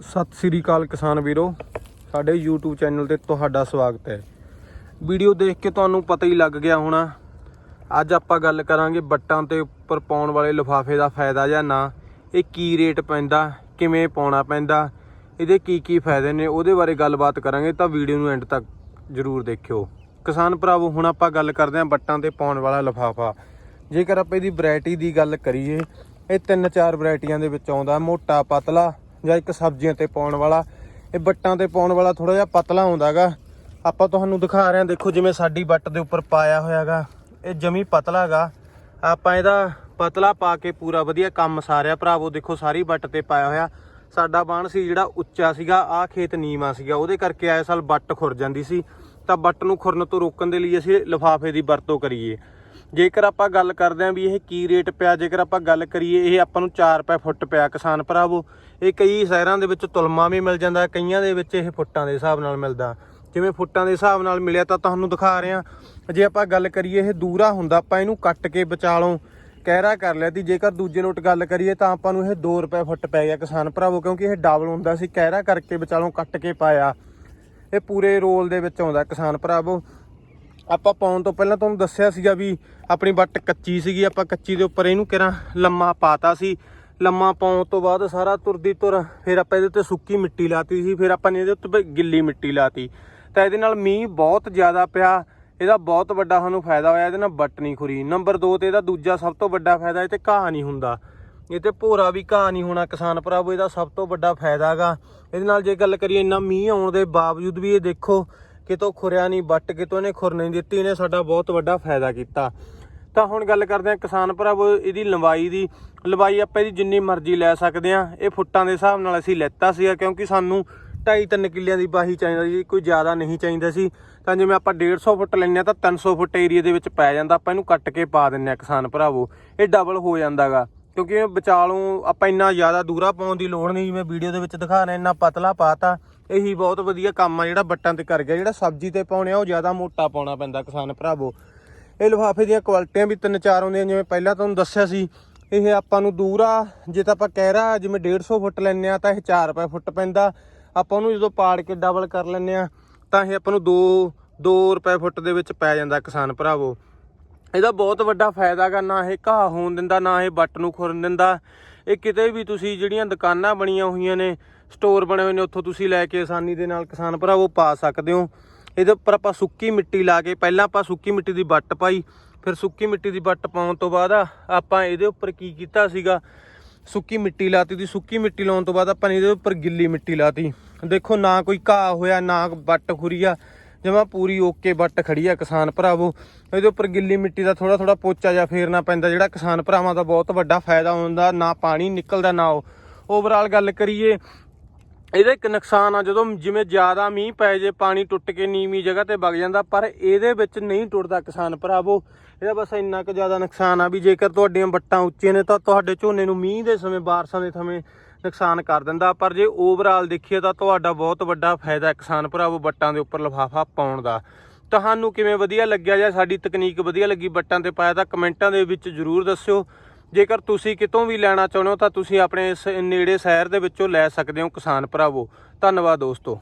ਸਤਿ ਸ੍ਰੀ ਅਕਾਲ ਕਿਸਾਨ ਵੀਰੋ। ਸਾਡੇ YouTube ਚੈਨਲ ਤੇ ਤੁਹਾਡਾ ਸਵਾਗਤ ਹੈ। ਵੀਡੀਓ ਦੇਖ ਕੇ ਤੁਹਾਨੂੰ ਪਤਾ ਹੀ ਲੱਗ ਗਿਆ ਹੋਣਾ, ਅੱਜ ਆਪਾਂ ਗੱਲ ਕਰਾਂਗੇ ਬੱਟਾਂ ਤੇ ਉੱਪਰ ਪਾਉਣ ਵਾਲੇ ਲਿਫਾਫੇ ਦਾ ਫਾਇਦਾ ਜਾਂ ਨਾ, ਇਹ ਕੀ ਰੇਟ ਪੈਂਦਾ, ਕਿਵੇਂ ਪਾਉਣਾ ਪੈਂਦਾ, ਇਹਦੇ ਕੀ ਕੀ ਫਾਇਦੇ ਨੇ, ਉਹਦੇ ਬਾਰੇ ਗੱਲਬਾਤ ਕਰਾਂਗੇ, ਤਾਂ ਵੀਡੀਓ ਨੂੰ ਐਂਡ ਤੱਕ ਜਰੂਰ ਦੇਖਿਓ। ਕਿਸਾਨ ਭਰਾਵੋ, ਹੁਣ ਆਪਾਂ ਗੱਲ ਕਰਦੇ ਹਾਂ ਬੱਟਾਂ ਤੇ ਪਾਉਣ ਵਾਲਾ ਲਿਫਾਫਾ। ਜੇਕਰ ਆਪਾਂ ਇਹਦੀ ਵੈਰਾਈਟੀ ਦੀ ਗੱਲ ਕਰੀਏ, ਇਹ ਤਿੰਨ ਚਾਰ ਵੈਰਾਈਟੀਆਂ ਦੇ ਵਿੱਚ ਆਉਂਦਾ, ਮੋਟਾ, ਪਤਲਾ ਜਾਂ ਇੱਕ ਸਬਜ਼ੀਆਂ ਤੇ ਪਾਉਣ ਵਾਲਾ, ਇਹ ਬੱਟਾਂ ਤੇ ਪਾਉਣ ਵਾਲਾ ਥੋੜਾ ਜਿਹਾ ਪਤਲਾ ਆਉਂਦਾਗਾ। ਆਪਾਂ ਤੁਹਾਨੂੰ ਦਿਖਾ ਰਹੇ ਹਾਂ, ਦੇਖੋ ਜਿਵੇਂ ਸਾਡੀ ਬੱਟ ਦੇ ਉੱਪਰ ਪਾਇਆ ਹੋਇਆਗਾ। ਇਹ ਜਮੀ ਪਤਲਾ ਹੈਗਾ ਆਪਾਂ ਇਹਦਾ ਪਤਲਾ ਪਾ ਕੇ ਪੂਰਾ ਵਧੀਆ ਕੰਮ ਸਾਰਿਆ ਭਰਾਵੋ, ਦੇਖੋ ਸਾਰੀ ਬੱਟ ਤੇ ਪਾਇਆ ਹੋਇਆ। ਸਾਡਾ ਬਾਣ ਸੀ ਜਿਹੜਾ ਉੱਚਾ ਸੀਗਾ, ਆਹ ਖੇਤ ਨੀਵਾਂ ਸੀਗਾ। ਉਹਦੇ ਕਰਕੇ ਆਏ ਸਾਲ ਬੱਟ ਖੁਰ ਜਾਂਦੀ ਸੀ। ਤਾਂ ਬੱਟ ਨੂੰ ਖੁਰਨ ਤੋਂ ਰੋਕਣ ਦੇ ਲਈ ਅਸੀਂ ਲਿਫਾਫੇ ਦੀ ਵਰਤੋਂ ਕਰੀਏ। ਜੇਕਰ ਆਪਾਂ ਗੱਲ ਕਰਦੇ ਆਂ ਵੀ ਇਹ ਕੀ ਰੇਟ ਪਿਆ, ਜੇਕਰ ਆਪਾਂ ਗੱਲ ਕਰੀਏ ਇਹ ਆਪਾਂ ਨੂੰ 4 ਰੁਪਏ ਫੁੱਟ ਪਿਆ ਕਿਸਾਨ ਭਰਾਵੋ। ਇਹ ਕਈ ਸ਼ਹਿਰਾਂ ਦੇ ਵਿੱਚ ਤੁਲਮਾ ਵੀ ਮਿਲ ਜਾਂਦਾ, ਕਈਆਂ ਦੇ ਵਿੱਚ ਇਹ ਫੁੱਟਾਂ ਦੇ ਹਿਸਾਬ ਨਾਲ ਮਿਲਦਾ। ਜਿਵੇਂ ਫੁੱਟਾਂ ਦੇ ਹਿਸਾਬ ਨਾਲ ਮਿਲਿਆ ਤਾਂ ਤੁਹਾਨੂੰ ਦਿਖਾ ਰਹੇ। ਹਾਂ ਜੇ ਆਪਾਂ ਗੱਲ ਕਰੀਏ ਇਹ ਦੂਰਾ ਹੁੰਦਾ, ਆਪਾਂ ਇਹਨੂੰ ਕੱਟ ਕੇ ਵਿਚਾਲੋਂ ਕਹਿਰਾ ਕਰ ਲਿਆ ਤੀ ਜੇਕਰ ਦੂਜੇ ਨੋਟ ਗੱਲ ਕਰੀਏ ਤਾਂ ਆਪਾਂ ਨੂੰ ਇਹ 2 ਰੁਪਏ ਫੁੱਟ ਪੈ ਗਿਆ ਕਿਸਾਨ ਭਰਾਵੋ, ਕਿਉਂਕਿ ਇਹ ਡਬਲ ਹੁੰਦਾ ਸੀ। ਕਹਿਰਾ ਕਰਕੇ ਵਿਚਾਲੋਂ ਕੱਟ ਕੇ ਪਾਇਆ। ਇਹ ਪੂਰੇ ਰੋਲ ਦੇ ਵਿੱਚ ਆਉਂਦਾ ਕਿਸਾਨ ਭਰਾਵੋ। ਆਪਾਂ ਪਾਉਣ ਤੋਂ ਪਹਿਲਾਂ ਤੁਹਾਨੂੰ ਦੱਸਿਆ ਸੀਗਾ ਵੀ ਆਪਣੀ ਵੱਟ ਕੱਚੀ ਸੀਗੀ, ਆਪਾਂ ਕੱਚੀ ਦੇ ਉੱਪਰ ਇਹਨੂੰ ਕਿਰਾਂ ਲੰਮਾ ਪਾਤਾ ਸੀ। ਲੰਮਾ ਪਾਉਣ ਤੋਂ ਬਾਅਦ ਸਾਰਾ ਤੁਰਦੀ ਤੁਰ ਫਿਰ ਆਪਾਂ ਇਹਦੇ ਉੱਤੇ ਸੁੱਕੀ ਮਿੱਟੀ ਲਾਤੀ ਸੀ, ਫਿਰ ਆਪਾਂ ਨੇ ਇਹਦੇ ਉੱਤੇ ਗਿੱਲੀ ਮਿੱਟੀ ਲਾਤੀ। ਤਾਂ ਇਹਦੇ ਨਾਲ ਮੀਂਹ ਬਹੁਤ ਜ਼ਿਆਦਾ ਪਿਆ, ਇਹਦਾ ਬਹੁਤ ਵੱਡਾ ਸਾਨੂੰ ਫਾਇਦਾ ਹੋਇਆ, ਇਹਦੇ ਨਾਲ ਵੱਟ ਨਹੀਂ ਖੁਰੀ। ਨੰਬਰ 2 ਤੇ ਇਹਦਾ ਦੂਜਾ ਸਭ ਤੋਂ ਵੱਡਾ ਫਾਇਦਾ, ਇਹ ਤੇ ਘਾਹ ਨਹੀਂ ਹੁੰਦਾ। ਇਹ ਤੇ ਭੋਰਾ ਵੀ ਘਾਹ ਨਹੀਂ ਹੋਣਾ, ਕਿਸਾਨ ਭਰਾਵੋ, ਇਹਦਾ ਸਭ ਤੋਂ ਵੱਡਾ ਫਾਇਦਾ ਹੈਗਾ ਇਹਦੇ ਨਾਲ ਜੇ ਗੱਲ ਕਰੀਏ ਇੰਨਾ ਮੀਂਹ ਆਉਣ ਦੇ ਬਾਵਜੂਦ ਵੀ ਇਹ ਦੇਖੋ ਕਿਤੋਂ ਖੁਰਿਆ ਨਹੀਂ, ਵੱਟ ਕਿਤੋਂ ਇਹਨੇ ਖੁਰ ਨਹੀਂ ਦਿੱਤੀ, ਇਹਨੇ ਸਾਡਾ ਬਹੁਤ ਵੱਡਾ ਫਾਇਦਾ ਕੀਤਾ। ਤਾਂ ਹੁਣ ਗੱਲ ਕਰਦੇ ਹਾਂ ਕਿਸਾਨ ਭਰਾਵੋ ਇਹਦੀ ਲੰਬਾਈ ਦੀ। ਲੰਬਾਈ ਆਪਾਂ ਇਹਦੀ ਜਿੰਨੀ ਮਰਜ਼ੀ ਲੈ ਸਕਦੇ ਆ ਇਹ ਫੁੱਟਾਂ ਦੇ ਹਿਸਾਬ ਨਾਲ ਅਸੀਂ ਲੈਤਾ ਸੀਗਾ, ਕਿਉਂਕਿ ਸਾਨੂੰ 2.5-3 ਕਿੱਲਿਆਂ ਦੀ ਬਾਹੀ ਚਾਹੀਦਾ ਸੀ, ਕੋਈ ਜ਼ਿਆਦਾ ਨਹੀਂ ਚਾਹੀਦਾ ਸੀ। ਤਾਂ ਜਿਵੇਂ ਆਪਾਂ 150 ਫੁੱਟ ਲੈਂਦੇ ਆ ਤਾਂ 300 ਫੁੱਟ ਏਰੀਆ ਦੇ ਵਿੱਚ ਪੈ ਜਾਂਦਾ। ਆਪਾਂ ਇਹਨੂੰ ਕੱਟ ਕੇ ਪਾ ਦਿੰਨੇ ਆ ਕਿਸਾਨ ਭਰਾਵੋ ਇਹ ਡਬਲ ਹੋ ਜਾਂਦਾਗਾ। ਕਿਉਂਕਿ ਇਹ ਵਿਚਾਲੋਂ ਆਪਾਂ ਇੰਨਾ ਜ਼ਿਆਦਾ ਦੂਰਾ ਪਾਉਣ ਦੀ ਲੋੜ ਨਹੀਂ, ਜਿਵੇਂ ਵੀਡੀਓ ਦੇ ਵਿੱਚ ਦਿਖਾ ਰਹੇ ਇੰਨਾ ਪਤਲਾ ਪਾਤਾ। ਇਹੀ ਬਹੁਤ ਵਧੀਆ ਕੰਮ ਆ ਜਿਹੜਾ ਬੱਟਾਂ ਤੇ ਕਰ ਗਿਆ। ਜਿਹੜਾ ਸਬਜ਼ੀ ਤੇ ਪਾਉਣੇ ਆ, ਉਹ ਜ਼ਿਆਦਾ ਮੋਟਾ ਪਾਉਣਾ ਪੈਂਦਾ ਕਿਸਾਨ ਭਰਾਵੋ। ਇਹ ਲਿਫਾਫੇ ਦੀਆਂ ਕੁਆਲਿਟੀਆਂ ਵੀ ਤਿੰਨ ਚਾਰ ਆਉਂਦੀਆਂ ਜਿਵੇਂ ਪਹਿਲਾਂ ਤੁਹਾਨੂੰ ਦੱਸਿਆ ਸੀ। ਇਹ ਆਪਾਂ ਨੂੰ ਦੂਰਾ, ਜੇ ਤਾਂ ਆਪਾਂ ਕਹਿਰਾ ਜਿਵੇਂ 150 ਫੁੱਟ ਲੈਂਦੇ ਆ ਤਾਂ ਇਹ 4 ਰੁਪਏ ਫੁੱਟ ਪੈਂਦਾ। ਆਪਾਂ ਉਹਨੂੰ ਜਦੋਂ ਪਾੜ ਕੇ ਡਬਲ ਕਰ ਲੈਂਦੇ ਆ ਤਾਂ ਇਹ ਆਪਾਂ ਨੂੰ 2 2 ਰੁਪਏ ਫੁੱਟ ਦੇ ਵਿੱਚ ਪੈ ਜਾਂਦਾ ਕਿਸਾਨ ਭਰਾਵੋ। ਇਹਦਾ ਬਹੁਤ ਵੱਡਾ ਫਾਇਦਾ ਗਾ, ਨਾ ਇਹ ਘਾਹ ਹੋਣ ਦਿੰਦਾ, ਨਾ ਇਹ ਵੱਟ ਨੂੰ ਖੁਰਨ ਦਿੰਦਾ। ਇਹ ਕਿਤੇ ਵੀ ਤੁਸੀਂ ਜਿਹੜੀਆਂ ਦੁਕਾਨਾਂ ਬਣੀਆਂ ਹੋਈਆਂ ਨੇ ਸਟੋਰ ਬਣੇ ਹੋਏ ਨੇ, ਉੱਥੋਂ ਤੁਸੀਂ ਲੈ ਕੇ ਆਸਾਨੀ ਦੇ ਨਾਲ ਕਿਸਾਨ ਭਰਾਵੋ ਪਾ ਸਕਦੇ ਹੋ। ਇਹਦੇ ਉੱਪਰ ਆਪਾਂ ਸੁੱਕੀ ਮਿੱਟੀ ਲਾ ਕੇ, ਪਹਿਲਾਂ ਆਪਾਂ ਸੁੱਕੀ ਮਿੱਟੀ ਦੀ ਵੱਟ ਪਾਈ, ਫਿਰ ਸੁੱਕੀ ਮਿੱਟੀ ਦੀ ਵੱਟ ਪਾਉਣ ਤੋਂ ਬਾਅਦ ਆਪਾਂ ਇਹਦੇ ਉੱਪਰ ਕੀ ਕੀਤਾ ਸੀਗਾ? ਸੁੱਕੀ ਮਿੱਟੀ ਲਾਤੀ ਦੀ, ਸੁੱਕੀ ਮਿੱਟੀ ਲਾਉਣ ਤੋਂ ਬਾਅਦ ਆਪਾਂ ਨੇ ਇਹਦੇ ਉੱਪਰ ਗਿੱਲੀ ਮਿੱਟੀ ਲਾਤੀ। ਦੇਖੋ ਨਾ ਕੋਈ ਘਾਹ ਹੋਇਆ, ਨਾ ਬੱਟ ਖੁਰੀਆ ਜਮਾ ਪੂਰੀ ਓਕੇ ਬੱਟ ਖੜੀ ਆ ਕਿਸਾਨ ਭਰਾਵੋ। ਇਹਦੇ ਉੱਪਰ ਗਿੱਲੀ ਮਿੱਟੀ ਦਾ ਥੋੜਾ ਥੋੜਾ ਪੋਚਾ ਜਾਂ ਫੇਰਨਾ ਪੈਂਦਾ, ਜਿਹੜਾ ਕਿਸਾਨ ਭਰਾਵਾਂ ਦਾ ਬਹੁਤ ਵੱਡਾ ਫਾਇਦਾ ਹੁੰਦਾ, ਨਾ ਪਾਣੀ ਨਿਕਲਦਾ, ਨਾ ਉਹ। ਓਵਰਆਲ ਗੱਲ ਕਰੀਏ, ਇਹਦਾ ਇੱਕ ਨੁਕਸਾਨ ਆ, ਜਦੋਂ ਜਿਵੇਂ ਜ਼ਿਆਦਾ ਮੀਂਹ ਪੈ ਜੇ, ਪਾਣੀ ਟੁੱਟ ਕੇ ਨੀਵੀਂ ਜਗ੍ਹਾ ਤੇ ਵਗ ਜਾਂਦਾ, ਪਰ ਇਹਦੇ ਵਿੱਚ ਨਹੀਂ ਟੁੱਟਦਾ ਕਿਸਾਨ ਭਰਾਵੋ। ਇਹਦਾ ਬਸ ਇੰਨਾ ਕੁ ਜ਼ਿਆਦਾ ਨੁਕਸਾਨ ਆ ਵੀ ਜੇਕਰ ਤੁਹਾਡੀਆਂ ਬੱਟਾਂ ਉੱਚੀਆਂ ਨੇ, ਤਾਂ ਤੁਹਾਡੇ ਝੋਨੇ ਨੂੰ ਮੀਂਹ ਦੇ ਸਮੇਂ, ਬਾਰਸ਼ਾਂ ਦੇ ਸਮੇਂ ਨੁਕਸਾਨ ਕਰ ਦਿੰਦਾ। ਪਰ ਜੇ ਓਵਰਆਲ ਦੇਖੀਏ ਤਾਂ ਤੁਹਾਡਾ ਬਹੁਤ ਵੱਡਾ ਫਾਇਦਾ ਕਿਸਾਨ ਭਰਾਵੋ ਬੱਟਾਂ ਦੇ ਉੱਪਰ ਲਿਫਾਫਾ ਪਾਉਣ ਦਾ। ਤੁਹਾਨੂੰ ਕਿਵੇਂ ਵਧੀਆ ਲੱਗਿਆ ਜਾਂ ਸਾਡੀ ਤਕਨੀਕ ਵਧੀਆ ਲੱਗੀ ਬੱਟਾਂ ਤੇ ਪਾਇਆ ਤਾਂ ਕਮੈਂਟਾਂ ਦੇ ਵਿੱਚ ਜਰੂਰ ਦੱਸਿਓ। ਜੇਕਰ ਤੁਸੀਂ ਕਿਤੋਂ ਵੀ ਲੈਣਾ ਚਾਹੁੰਦੇ ਹੋ ਤਾਂ ਤੁਸੀਂ ਆਪਣੇ ਇਸ ਨੇੜੇ ਸ਼ਹਿਰ ਦੇ ਵਿੱਚੋਂ ਲੈ ਸਕਦੇ ਹੋ ਕਿਸਾਨ ਭਰਾਵੋ। ਧੰਨਵਾਦ ਦੋਸਤੋ।